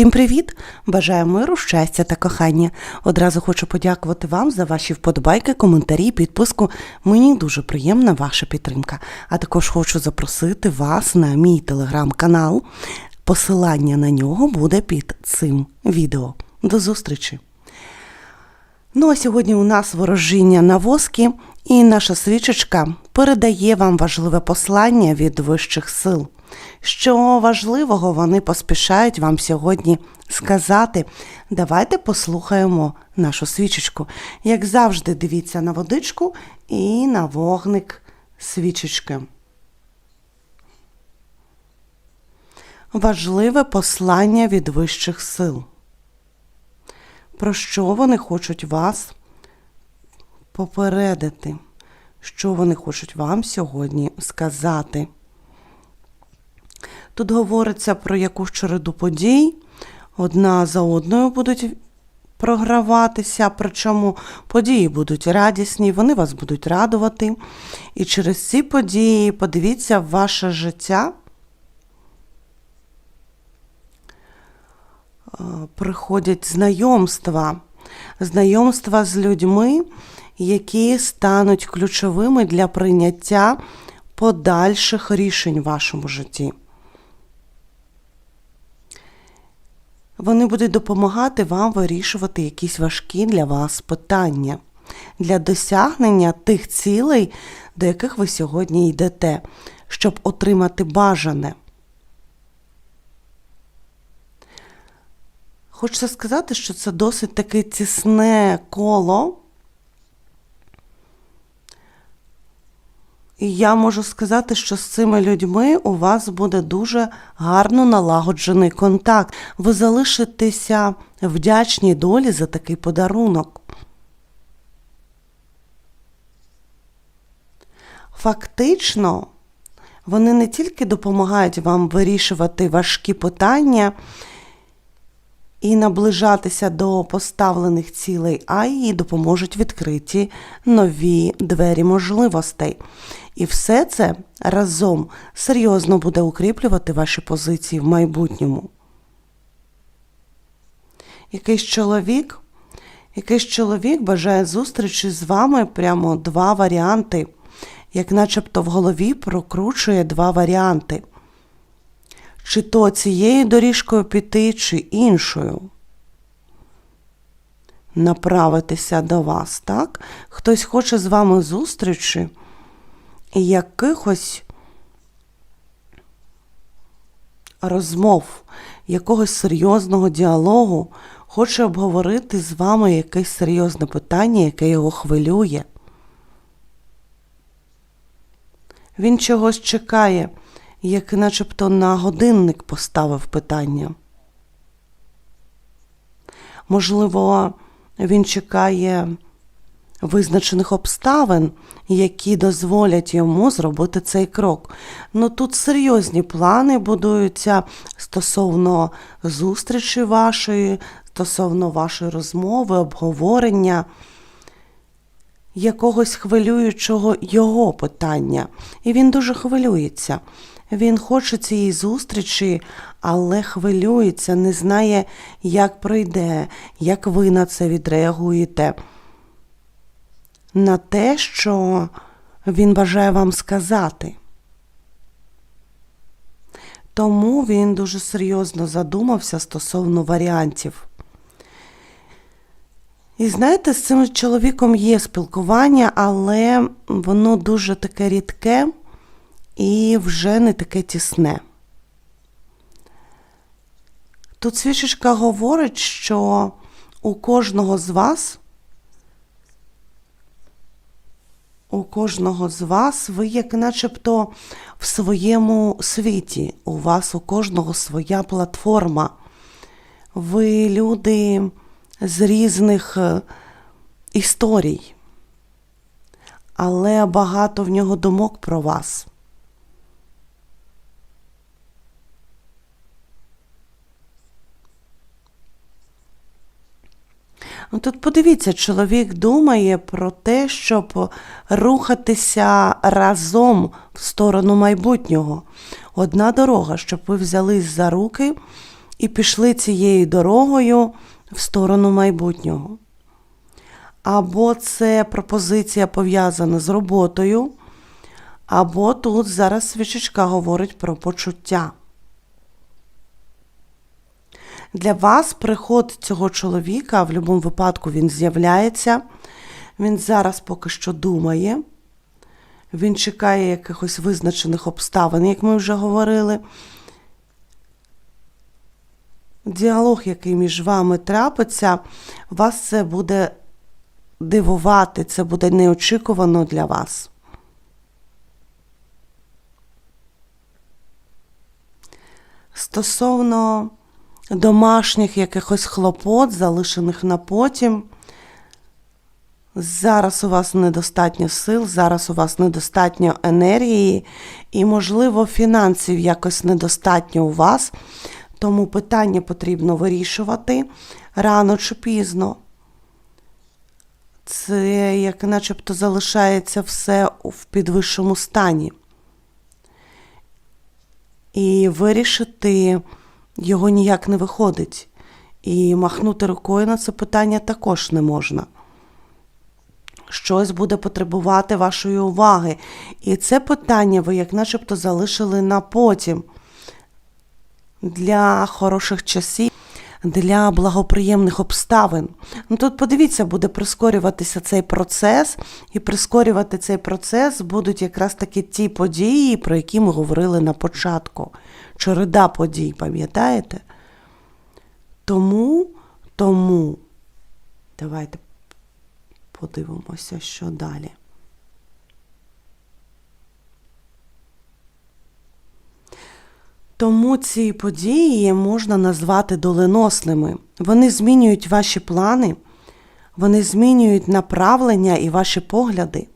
Всім привіт! Бажаю миру, щастя та кохання. Одразу хочу подякувати вам за ваші вподобайки, коментарі, підписку. Мені дуже приємна ваша підтримка. А також хочу запросити вас на мій телеграм-канал. Посилання на нього буде під цим відео. До зустрічі! Ну а сьогодні у нас ворожіння на воскі, і наша свічечка передає вам важливе послання від вищих сил. Що важливого вони поспішають вам сьогодні сказати. Давайте послухаємо нашу свічечку. Як завжди, дивіться на водичку і на вогник свічечки. Важливе послання від вищих сил. Про що вони хочуть вас попередити? Що вони хочуть вам сьогодні сказати? Тут говориться про якусь череду подій, одна за одною будуть програватися, причому події будуть радісні, вони вас будуть радувати. І через ці події подивіться ваше життя. е, Приходять знайомства, знайомства з людьми, які стануть ключовими для прийняття подальших рішень в вашому житті. Вони будуть допомагати вам вирішувати якісь важкі для вас питання для досягнення тих цілей, до яких ви сьогодні йдете, щоб отримати бажане. Хочеться сказати, що це досить таке тісне коло. І я можу сказати, що з цими людьми у вас буде дуже гарно налагоджений контакт. Ви залишитеся вдячні долі за такий подарунок. Фактично, вони не тільки допомагають вам вирішувати важкі питання і наближатися до поставлених цілей, а й допоможуть відкриті нові двері можливостей. І все це разом серйозно буде укріплювати ваші позиції в майбутньому. Якийсь чоловік, якийсь чоловік бажає зустрічі з вами прямо два варіанти, як начебто в голові прокручує два варіанти. Чи то цією доріжкою піти, чи іншою. Направитися до вас, так? Хтось хоче з вами зустрічі і якихось розмов, якогось серйозного діалогу, хоче обговорити з вами якесь серйозне питання, яке його хвилює. Він чогось чекає, як начебто на годинник поставив питання. Можливо, він чекає визначених обставин, які дозволять йому зробити цей крок. Ну тут серйозні плани будуються стосовно зустрічі вашої, стосовно вашої розмови, обговорення. Якогось хвилюючого його питання, і він дуже хвилюється. Він хоче цієї зустрічі, але хвилюється, не знає, як пройде, як ви на це відреагуєте. На те, що він бажає вам сказати. Тому він дуже серйозно задумався стосовно варіантів. І знаєте, з цим чоловіком є спілкування, але воно дуже таке рідке і вже не таке тісне. Тут свічечка говорить, що у кожного з вас, у кожного з вас ви як начебто в своєму світі, у вас у кожного своя платформа. Ви люди з різних е, історій, але багато в нього думок про вас. Ну, Тут подивіться, чоловік думає про те, щоб рухатися разом в сторону майбутнього. Одна дорога, щоб ви взялись за руки і пішли цією дорогою в сторону майбутнього. Або це пропозиція пов'язана з роботою, або тут зараз свічечка говорить про почуття. Для вас приход цього чоловіка, в будь-якому випадку він з'являється. Він зараз поки що думає. Він чекає якихось визначених обставин, як ми вже говорили. Діалог, який між вами трапиться, вас це буде дивувати, це буде неочікувано для вас. Стосовно домашніх якихось хлопот, залишених на потім, зараз у вас недостатньо сил, зараз у вас недостатньо енергії і, можливо, фінансів якось недостатньо у вас, тому питання потрібно вирішувати рано чи пізно. Це як начебто залишається все в підвищому стані. І вирішити його ніяк не виходить. І махнути рукою на це питання також не можна. Щось буде потребувати вашої уваги. І це питання ви, як начебто, залишили на потім для хороших часів, для благоприємних обставин. Ну тут подивіться, буде прискорюватися цей процес, і прискорювати цей процес будуть якраз таки ті події, про які ми говорили на початку. Череда подій, пам'ятаєте? Тому, тому, давайте подивимося, що далі. Тому ці події можна назвати доленосними. Вони змінюють ваші плани, вони змінюють направлення і ваші погляди.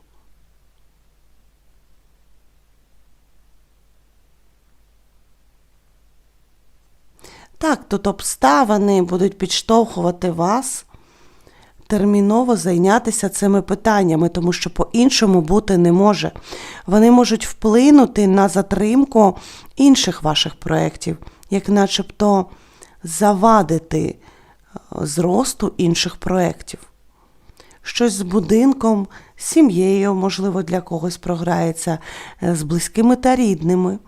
Так, тут обставини будуть підштовхувати вас терміново зайнятися цими питаннями, тому що по-іншому бути не може. Вони можуть вплинути на затримку інших ваших проєктів, як начебто завадити е, зросту інших проєктів. Щось з будинком, з сім'єю, можливо, для когось програється, е, з близькими та рідними.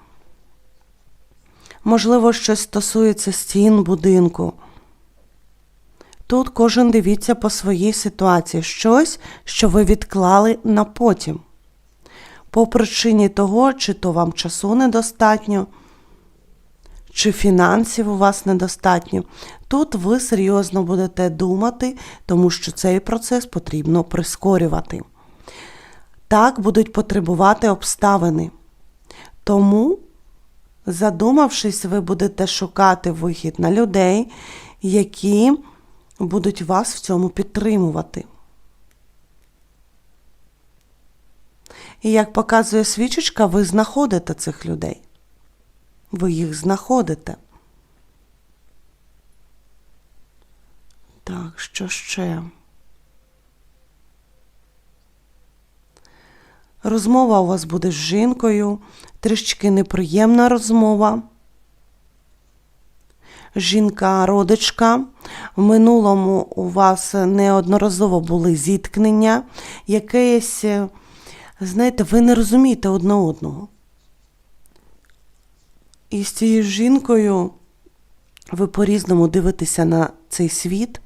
Можливо, щось стосується стін будинку. Тут кожен дивіться по своїй ситуації щось, що ви відклали на потім. По причині того, чи то вам часу недостатньо, чи фінансів у вас недостатньо. Тут ви серйозно будете думати, тому що цей процес потрібно прискорювати. Так будуть потребувати обставини. Тому, задумавшись, ви будете шукати вихід на людей, які будуть вас в цьому підтримувати. І як показує свічечка, ви знаходите цих людей. Ви їх знаходите. Так, що ще? Розмова у вас буде з жінкою, трішки неприємна розмова жінка-родичка. В минулому у вас неодноразово були зіткнення, якесь, знаєте, ви не розумієте одне одного. І з цією жінкою ви по-різному дивитеся на цей світ.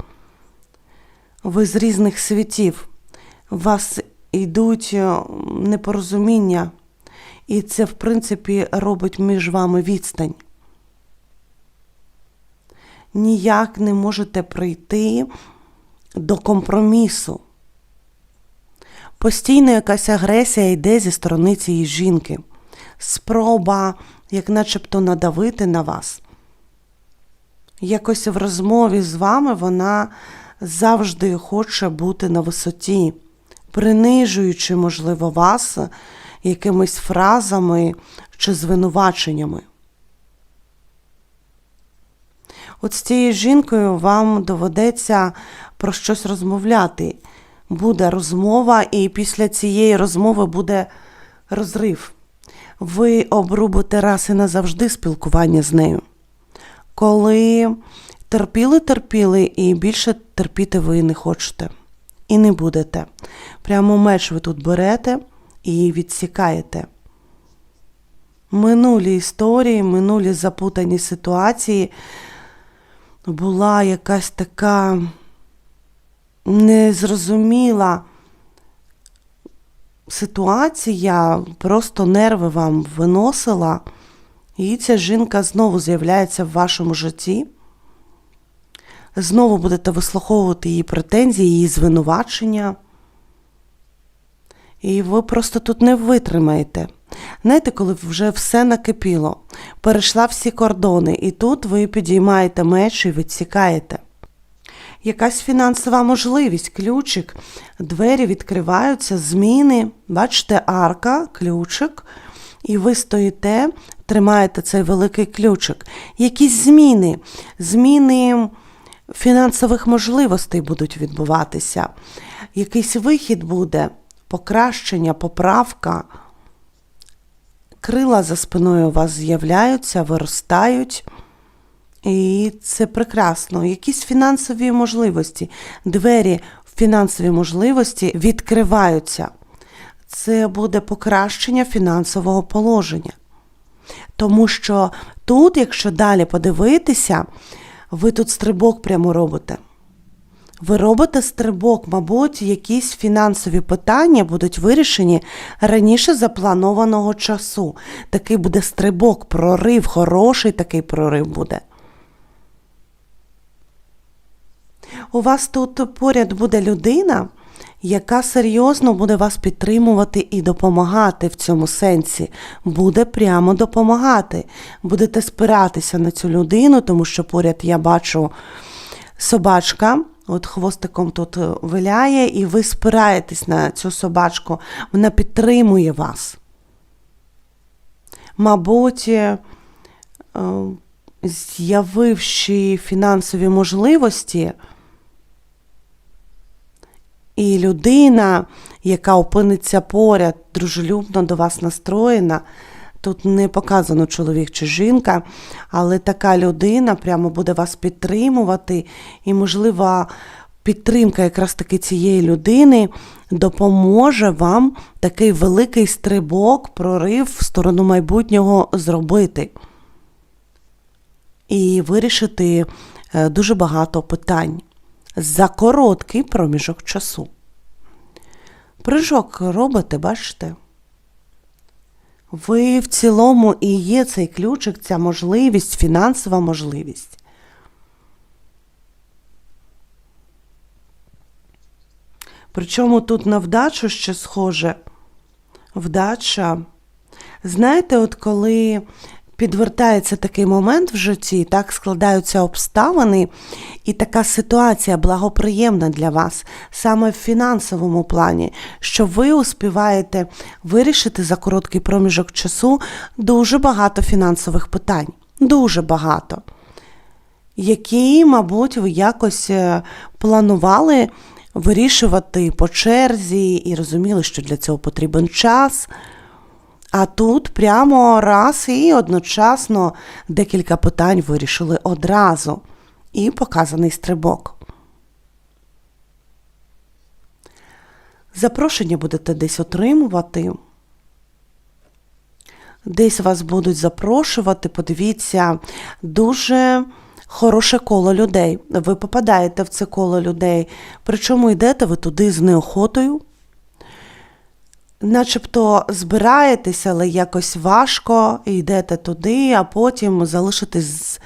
Ви з різних світів. У вас йдуть непорозуміння, і це, в принципі, робить між вами відстань ніяк не можете прийти до компромісу. Постійно якась агресія йде зі сторони цієї жінки. Спроба, як начебто, надавити на вас. Якось в розмові з вами вона завжди хоче бути на висоті, принижуючи, можливо, вас якимись фразами чи звинуваченнями. От з цією жінкою вам доведеться про щось розмовляти. Буде розмова, і після цієї розмови буде розрив. Ви обрубите раз і назавжди спілкування з нею. коли терпіли, терпіли, і більше терпіти ви не хочете. І не будете. Прямо меч ви тут берете і відсікаєте. Минулі історії, минулі запутані ситуації була якась така незрозуміла ситуація, просто нерви вам виносила, і ця жінка знову з'являється в вашому житті. Знову будете вислуховувати її претензії, її звинувачення. І ви просто тут не витримаєте. Знаєте, коли вже все накипіло, перейшла всі кордони, і тут ви підіймаєте меч і відсікаєте. Якась фінансова можливість, ключик, двері відкриваються, зміни, бачите, арка, ключик, і ви стоїте, тримаєте цей великий ключик. Якісь зміни, зміни фінансових можливостей будуть відбуватися. Якийсь вихід буде, покращення, поправка. Крила за спиною у вас з'являються, виростають. І це прекрасно. Якісь фінансові можливості, двері в фінансові можливості відкриваються. Це буде покращення фінансового положення. Тому що тут, якщо далі подивитися, ви тут стрибок прямо робите. Ви робите стрибок, мабуть, якісь фінансові питання будуть вирішені раніше запланованого часу. Такий буде стрибок, прорив, хороший такий прорив буде. У вас тут поряд буде людина, яка серйозно буде вас підтримувати і допомагати в цьому сенсі. Буде прямо допомагати. Будете спиратися на цю людину, тому що поряд я бачу собачка. От хвостиком тут виляє, і ви спираєтесь на цю собачку, вона підтримує вас. Мабуть, е, з'явивши фінансові можливості, і людина, яка опиниться поряд, дружелюбно до вас настроєна. Тут не показано чоловік чи жінка, але така людина прямо буде вас підтримувати, і, можливо, підтримка якраз таки цієї людини допоможе вам такий великий стрибок, прорив в сторону майбутнього зробити. І вирішити е, дуже багато питань за короткий проміжок часу. Прыжок робите, бачите? Ви в цілому і є цей ключик, ця можливість, фінансова можливість. Причому тут на вдачу ще схоже. Вдача. Знаєте, от коли підвертається такий момент в житті, так складаються обставини, і така ситуація благоприємна для вас саме в фінансовому плані, що ви успіваєте вирішити за короткий проміжок часу дуже багато фінансових питань. Дуже багато. Які, мабуть, ви якось е, планували вирішувати по черзі і розуміли, що для цього потрібен час. А тут прямо раз і одночасно декілька питань вирішили одразу. І показаний стрибок. Запрошення будете десь отримувати. Десь вас будуть запрошувати, подивіться, дуже хороше коло людей. Ви попадаєте в це коло людей, причому йдете ви туди з неохотою начебто збираєтеся, але якось важко, йдете туди, а потім залишитесь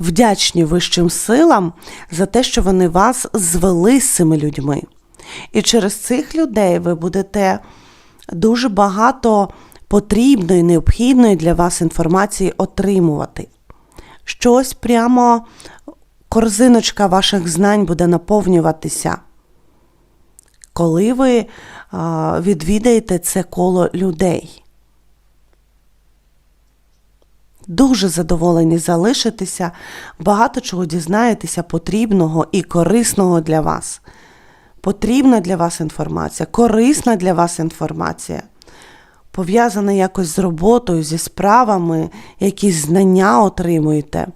вдячні вищим силам за те, що вони вас звели з цими людьми. І через цих людей ви будете дуже багато потрібної, необхідної для вас інформації отримувати. Щось прямо корзиночка ваших знань буде наповнюватися. Коли ви відвідаєте це коло людей. Дуже задоволені залишитися, багато чого дізнаєтеся потрібного і корисного для вас. Потрібна для вас інформація, корисна для вас інформація. Пов'язане якось з роботою, зі справами, якісь знання отримуєте,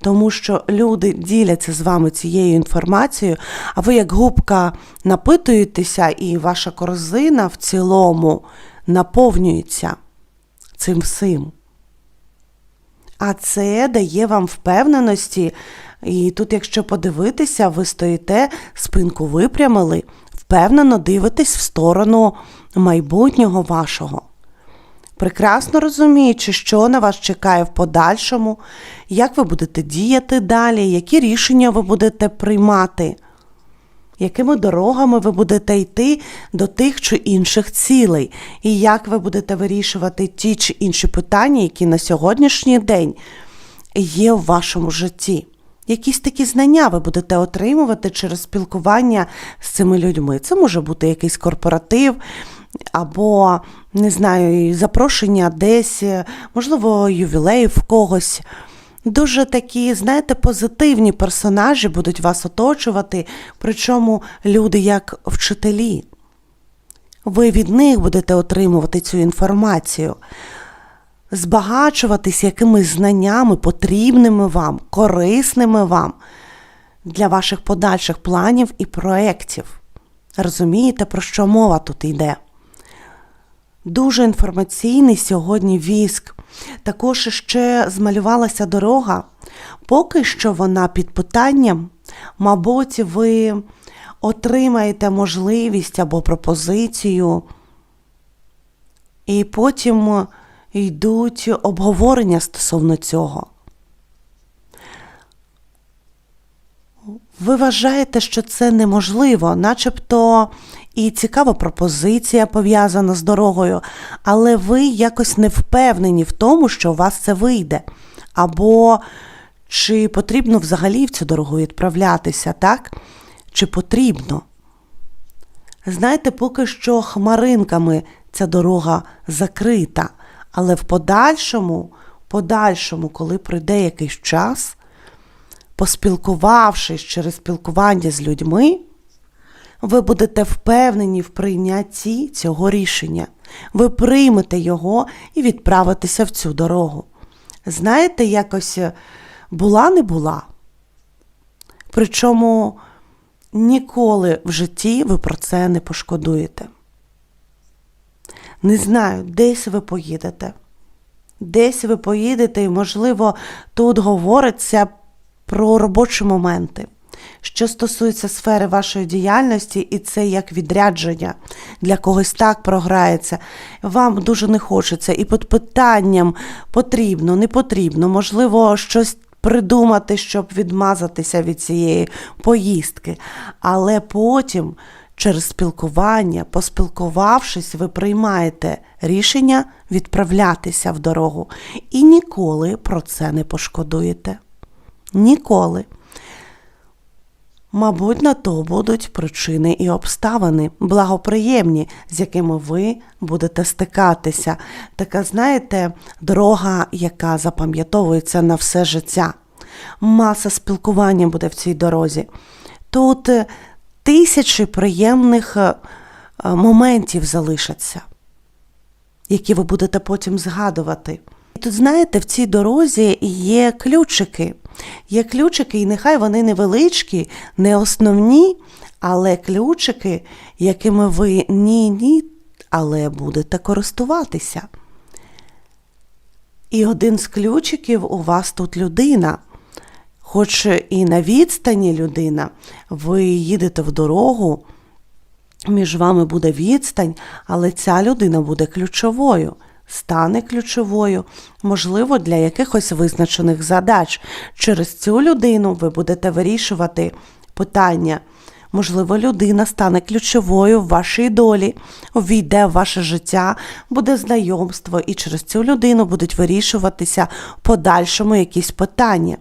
тому що люди діляться з вами цією інформацією, а ви як губка напитуєтеся, і ваша корзина в цілому наповнюється цим всім. А це дає вам впевненості. І тут, якщо подивитися, ви стоїте, спинку випрямили, впевнено дивитесь в сторону майбутнього вашого. Прекрасно розуміючи, що на вас чекає в подальшому, як ви будете діяти далі, які рішення ви будете приймати, якими дорогами ви будете йти до тих чи інших цілей, і як ви будете вирішувати ті чи інші питання, які на сьогоднішній день є в вашому житті. Якісь такі знання ви будете отримувати через спілкування з цими людьми. Це може бути якийсь корпоратив, або, не знаю, запрошення десь, можливо, ювілеїв в когось. Дуже такі, знаєте, позитивні персонажі будуть вас оточувати, причому люди як вчителі. Ви від них будете отримувати цю інформацію, збагачуватись якимись знаннями, потрібними вам, корисними вам для ваших подальших планів і проєктів. Розумієте, про що мова тут йде? Дуже інформаційний сьогодні віск. Також ще змалювалася дорога. Поки що вона під питанням, мабуть, ви отримаєте можливість або пропозицію, і потім йдуть обговорення стосовно цього. Ви вважаєте, що це неможливо, начебто і цікава пропозиція пов'язана з дорогою, але ви якось не впевнені в тому, що у вас це вийде. Або чи потрібно взагалі в цю дорогу відправлятися, так? Чи потрібно? Знаєте, поки що хмаринками ця дорога закрита, але в подальшому, подальшому, коли пройде якийсь час, поспілкувавшись через спілкування з людьми, ви будете впевнені в прийнятті цього рішення. Ви приймете його і відправитеся в цю дорогу. Знаєте, якось була не була. Причому ніколи в житті ви про це не пошкодуєте. Не знаю, десь ви поїдете. Десь ви поїдете, і, можливо, тут говориться про робочі моменти. Що стосується сфери вашої діяльності, і це як відрядження для когось так програється, вам дуже не хочеться. І під питанням потрібно, не потрібно, можливо, щось придумати, щоб відмазатися від цієї поїздки. Але потім, через спілкування, поспілкувавшись, ви приймаєте рішення відправлятися в дорогу. І ніколи про це не пошкодуєте. Ніколи. Мабуть, на то будуть причини і обставини, благоприємні, з якими ви будете стикатися. Така, знаєте, дорога, яка запам'ятовується на все життя. Маса спілкування буде в цій дорозі. Тут е, тисячі приємних е, моментів залишаться, які ви будете потім згадувати. І тут, знаєте, в цій дорозі є ключики. Є ключики, і нехай вони невеличкі, не основні, але ключики, якими ви ні-ні, але будете користуватися. І один з ключиків у вас тут людина. Хоч і на відстані людина, ви їдете в дорогу, між вами буде відстань, але ця людина буде ключовою стане ключовою, можливо, для якихось визначених задач. Через цю людину ви будете вирішувати питання. Можливо, людина стане ключовою в вашій долі, увійде в ваше життя, буде знайомство, і через цю людину будуть вирішуватися в подальшому якісь питання.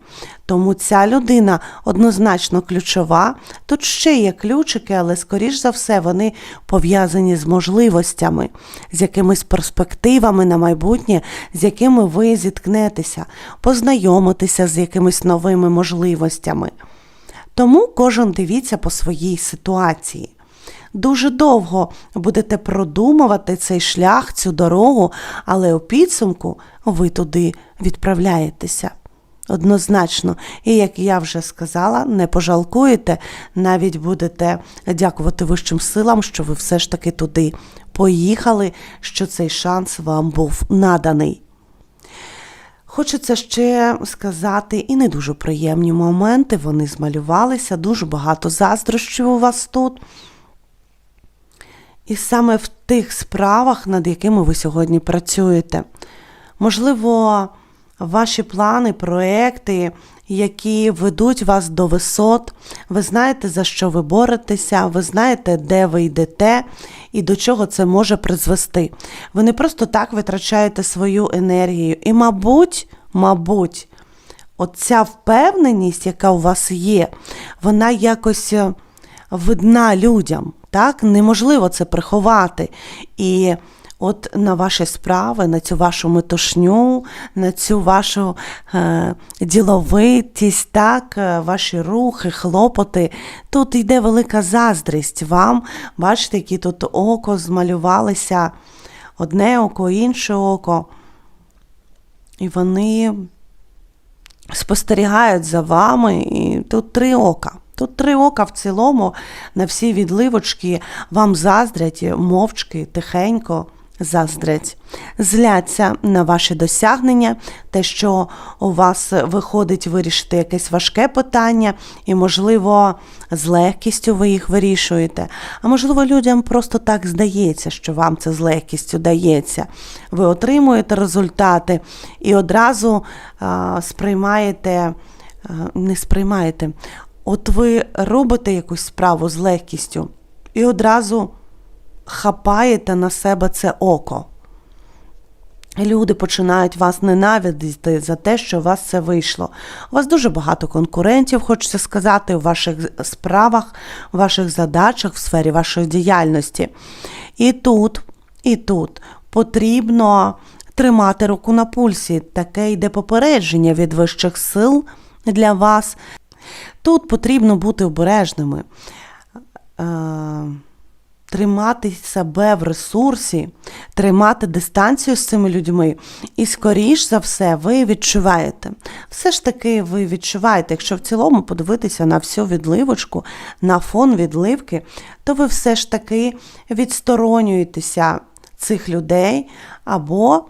Тому ця людина однозначно ключова. Тут ще є ключики, але, скоріш за все, вони пов'язані з можливостями, з якимись перспективами на майбутнє, з якими ви зіткнетеся, познайомитися з якимись новими можливостями. Тому кожен дивіться по своїй ситуації. дуже довго будете продумувати цей шлях, цю дорогу, але у підсумку ви туди відправляєтеся. Однозначно, і як я вже сказала, не пожалкуєте, навіть будете дякувати вищим силам, що ви все ж таки туди поїхали, що цей шанс вам був наданий. Хочеться ще сказати, і не дуже приємні моменти, вони змалювалися, дуже багато заздрощів у вас тут. І саме в тих справах, над якими ви сьогодні працюєте. Можливо, ваші плани, проекти, які ведуть вас до висот, ви знаєте, за що ви боретеся, ви знаєте, де ви йдете і до чого це може призвести. Ви не просто так витрачаєте свою енергію. І, мабуть, мабуть, оця впевненість, яка у вас є, вона якось е, видна людям. Так? Неможливо це приховати. І от на ваші справи, на цю вашу метушню, на цю вашу е, діловитість, так, е, ваші рухи, хлопоти. Тут йде велика заздрість вам. Бачите, які тут око змалювалися, одне око, інше око. І вони спостерігають за вами. І тут три ока. Тут три ока в цілому на всі відливочки вам заздрять мовчки, тихенько заздрять, зляться на ваші досягнення, те, що у вас виходить вирішити якесь важке питання, і, можливо, з легкістю ви їх вирішуєте. А можливо, людям просто так здається, що вам це з легкістю дається. Ви отримуєте результати і одразу а, сприймаєте, а, не сприймаєте. От ви робите якусь справу з легкістю і одразу хапаєте на себе це око. Люди починають вас ненавидіти за те, що у вас це вийшло. У вас дуже багато конкурентів, хочеться сказати, у ваших справах, у ваших задачах, в сфері вашої діяльності. І тут, і тут потрібно тримати руку на пульсі. Таке йде попередження від вищих сил для вас. Тут потрібно бути обережними. Тримати себе в ресурсі, тримати дистанцію з цими людьми, і, скоріш за все, ви відчуваєте. Все ж таки, ви відчуваєте, якщо в цілому подивитися на всю відливочку, на фон відливки, то ви все ж таки відсторонюєтеся цих людей, або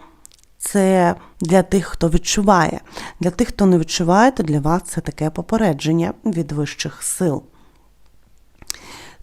це для тих, хто відчуває. Для тих, хто не відчуває, то для вас це таке попередження від вищих сил.